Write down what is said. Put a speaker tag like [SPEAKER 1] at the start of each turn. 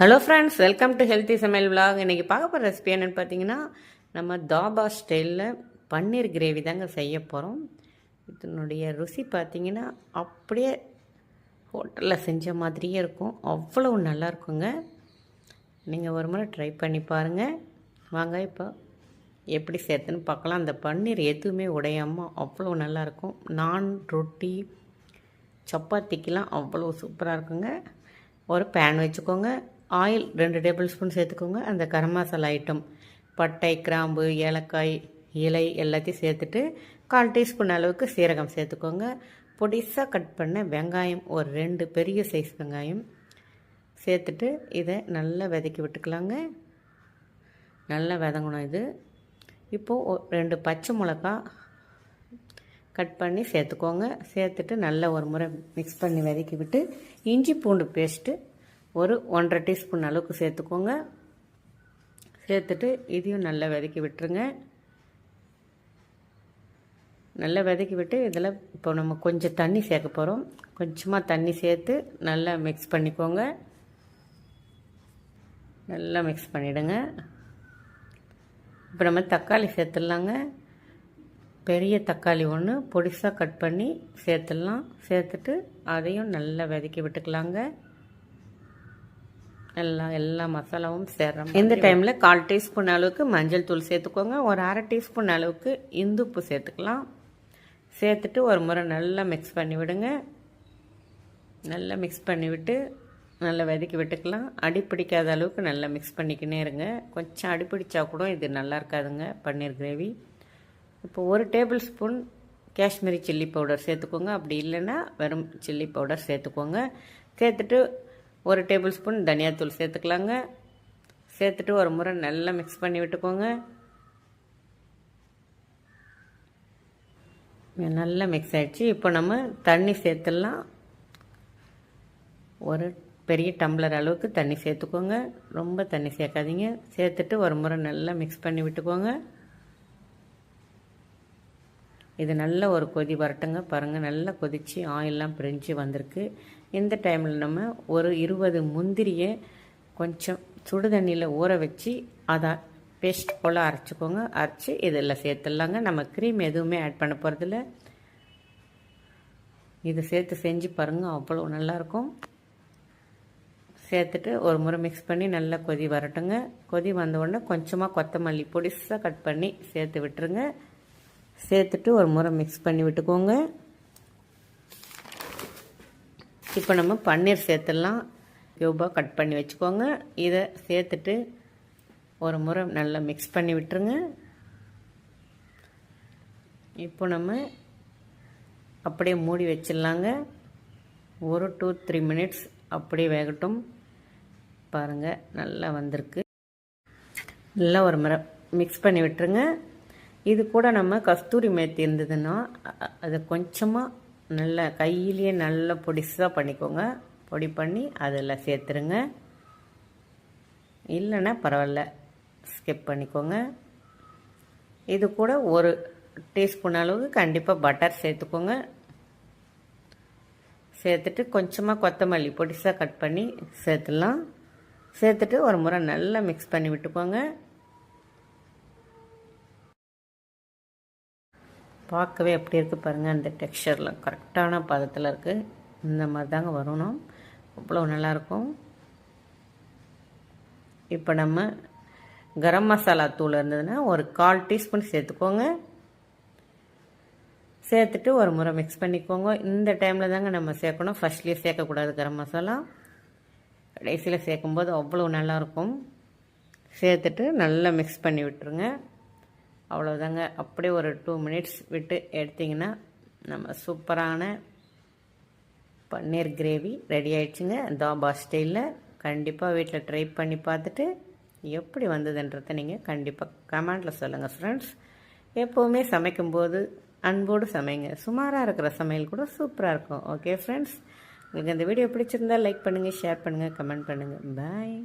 [SPEAKER 1] Hello friends welcome to healthy சமையல் vlog இன்றைக்கி பார்க்க போகிற ரெசிபி என்னென்னு பார்த்தீங்கன்னா நம்ம தாபா ஸ்டைலில் பன்னீர் கிரேவி தாங்க செய்ய போகிறோம் இதனுடைய ருசி பார்த்தீங்கன்னா அப்படியே ஹோட்டலில் செஞ்ச மாதிரியே இருக்கும். அவ்வளோ நல்லா இருக்குங்க. நீங்கள் ஒரு முறை ட்ரை பண்ணி பாருங்கள் வாங்க இப்போ எப்படி சேர்த்துன்னு பார்க்கலாம். அந்த பன்னீர் எதுவுமே உடையாமல் அவ்வளோ நல்லாயிருக்கும் நான் ரொட்டி சப்பாத்திக்கெலாம் அவ்வளோ சூப்பராக இருக்குங்க. ஒரு பேன் வச்சுக்கோங்க. ஆயில் ரெண்டு டேபிள் ஸ்பூன் சேர்த்துக்கோங்க. அந்த கரம் மசாலா ஐட்டம் பட்டை கிராம்பு ஏலக்காய் இலை எல்லாத்தையும் சேர்த்துட்டு கால் டீஸ்பூன் அளவுக்கு சீரகம் சேர்த்துக்கோங்க. பொடிசாக கட் பண்ண வெங்காயம் ஒரு ரெண்டு பெரிய சைஸ் வெங்காயம் சேர்த்துட்டு இதை நல்லா விதக்கி விட்டுக்கலாங்க. நல்லா விதங்கணும் இது. இப்போது ரெண்டு பச்சை மிளகா கட் பண்ணி சேர்த்துக்கோங்க. சேர்த்துட்டு நல்லா ஒரு முறை மிக்ஸ் பண்ணி வதக்கி விட்டு இஞ்சி பூண்டு பேஸ்ட்டு ஒரு ஒன்றரை டீஸ்பூன் அளவுக்கு சேர்த்துக்கோங்க. சேர்த்துட்டு இதையும் நல்லா வதக்கி விட்டுருங்க. நல்லா வதக்கி விட்டு இதில் இப்போ நம்ம கொஞ்சம் தண்ணி சேர்க்க போகிறோம் கொஞ்சமாக தண்ணி சேர்த்து நல்லா மிக்ஸ் பண்ணிக்கோங்க. நல்லா மிக்ஸ் பண்ணிவிடுங்க இப்போ நம்ம தக்காளி சேர்த்துடலாங்க. பெரிய தக்காளி ஒன்று பொடிசாக கட் பண்ணி சேர்த்துடலாம். சேர்த்துட்டு அதையும் நல்லா வதக்கி விட்டுக்கலாங்க. எல்லாம் எல்லா மசாலாவும் சேர்றோம் இந்த டைமில் கால் டீஸ்பூன் அளவுக்கு மஞ்சள் தூள் சேர்த்துக்கோங்க. ஒரு அரை டீஸ்பூன் அளவுக்கு இந்துப்பு சேர்த்துக்கலாம். சேர்த்துட்டு ஒரு முறை நல்லா மிக்ஸ் பண்ணி விடுங்க. நல்லா மிக்ஸ் பண்ணி விட்டு நல்லா வதக்கி விட்டுக்கலாம். அடி பிடிக்காத அளவுக்கு நல்லா மிக்ஸ் பண்ணிக்கினே இருங்க. கொஞ்சம் அடி பிடிச்சா கூட இது நல்லா இருக்காதுங்க பன்னீர் கிரேவி. இப்போ ஒரு tablespoon Kashmiri chilli powder சேர்த்துக்கோங்க. அப்படி இல்லைன்னா வெறும் சில்லி பவுடர் சேர்த்துக்கோங்க. சேர்த்துட்டு ஒரு டேபிள் ஸ்பூன் தனியாத்தூள் சேர்த்துக்கலாங்க. சேர்த்துட்டு ஒரு முறை நல்லா மிக்ஸ் பண்ணி விட்டுக்கோங்க. நல்லா மிக்ஸ் ஆகிடுச்சு இப்போ நம்ம தண்ணி சேர்த்துடலாம். ஒரு பெரிய டம்ளர் அளவுக்கு தண்ணி சேர்த்துக்கோங்க. ரொம்ப தண்ணி சேர்க்காதீங்க. சேர்த்துட்டு ஒரு முறை நல்லா மிக்ஸ் பண்ணி விட்டுக்கோங்க. இது நல்ல ஒரு கொதி வரட்டுங்க. பாருங்கள் நல்லா கொதித்து ஆயிலெலாம் பிரிஞ்சு வந்திருக்கு. இந்த டைமில் நம்ம ஒரு இருபது முந்திரியை கொஞ்சம் சுடு தண்ணியில் ஊற வச்சு அதை பேஸ்ட் போல் அரைச்சிக்கோங்க. அரைச்சி இதில் சேர்த்துடலாங்க. நம்ம க்ரீம் எதுவுமே ஆட் பண்ண போகிறதில்ல இதை சேர்த்து செஞ்சு பாருங்கள் அவ்வளோ நல்லாயிருக்கும் சேர்த்துட்டு ஒரு முறை மிக்ஸ் பண்ணி நல்லா கொதி வரட்டுங்க. கொதி வந்தவுடனே கொஞ்சமாக கொத்தமல்லி பொடிசாக கட் பண்ணி சேர்த்து விட்டுருங்க. சேர்த்துட்டு ஒரு முறை மிக்ஸ் பண்ணி விட்டுக்கோங்க. இப்போ நம்ம பன்னீர் சேர்த்துடலாம். க்யூபாக கட் பண்ணி வச்சுக்கோங்க. இதை சேர்த்துட்டு ஒரு முறை நல்லா மிக்ஸ் பண்ணி விட்டுருங்க. இப்போ நம்ம அப்படியே மூடி வச்சிடலாங்க. ஒரு டூ த்ரீ மினிட்ஸ் அப்படியே வேகட்டும். பாருங்கள் நல்லா வந்திருக்கு. நல்லா ஒரு முறை மிக்ஸ் பண்ணி விட்டுருங்க. இது கூட நம்ம கஸ்தூரி மேத்தி இருந்ததுன்னா அதை கொஞ்சமாக நல்லா கையிலேயே நல்லா பொடிசாக பண்ணிக்கோங்க. பொடி பண்ணி அதில் சேர்த்துருங்க. இல்லைன்னா பரவாயில்ல ஸ்கிப் பண்ணிக்கோங்க. இது கூட ஒரு டீஸ்பூன் அளவுக்கு கண்டிப்பாக பட்டர் சேர்த்துக்கோங்க. சேர்த்துட்டு கொஞ்சமாக கொத்தமல்லி பொடிசாக கட் பண்ணி சேர்த்துடலாம். சேர்த்துட்டு ஒரு முறை நல்லா மிக்ஸ் பண்ணி விட்டுக்கோங்க. பார்க்கவே எப்படி இருக்குது பாருங்கள் அந்த டெக்ஸ்சரில் கரெக்டான பதத்தில் இருக்குது இந்த மாதிரி தாங்க வரணும். அவ்வளோ நல்லாயிருக்கும். இப்போ நம்ம கரம் மசாலா தூள் இருந்ததுன்னா ஒரு கால் டீஸ்பூன் சேர்த்துக்கோங்க. சேர்த்துட்டு ஒரு முறை மிக்ஸ் பண்ணிக்கோங்க. இந்த டைமில் தாங்க நம்ம சேர்க்கணும். ஃபஸ்ட்லேயே சேர்க்கக்கூடாது கரம் மசாலா. கடைசியில் சேர்க்கும்போது அவ்வளோ நல்லாயிருக்கும். சேர்த்துட்டு நல்லா மிக்ஸ் பண்ணி விட்டுருங்க. அவ்வளோதாங்க அப்படியே ஒரு டூ மினிட்ஸ் விட்டு எடுத்திங்கன்னா நம்ம சூப்பரான பன்னீர் கிரேவி ரெடி ஆயிடுச்சுங்க. தாபா ஸ்டைலில் கண்டிப்பாக வீட்டில் ட்ரை பண்ணி பார்த்துட்டு எப்படி வந்ததுன்றதை நீங்கள் கண்டிப்பாக கமெண்டில் சொல்லுங்கள் ஃப்ரெண்ட்ஸ் எப்போவுமே சமைக்கும்போது அன்போடு சமைங்க. சுமாராக இருக்கிற சமையல் கூட சூப்பராக இருக்கும். ஓகே ஃப்ரெண்ட்ஸ் உங்களுக்கு இந்த வீடியோ பிடிச்சிருந்தால் லைக் பண்ணுங்கள் ஷேர் பண்ணுங்கள் கமெண்ட் பண்ணுங்கள் பாய்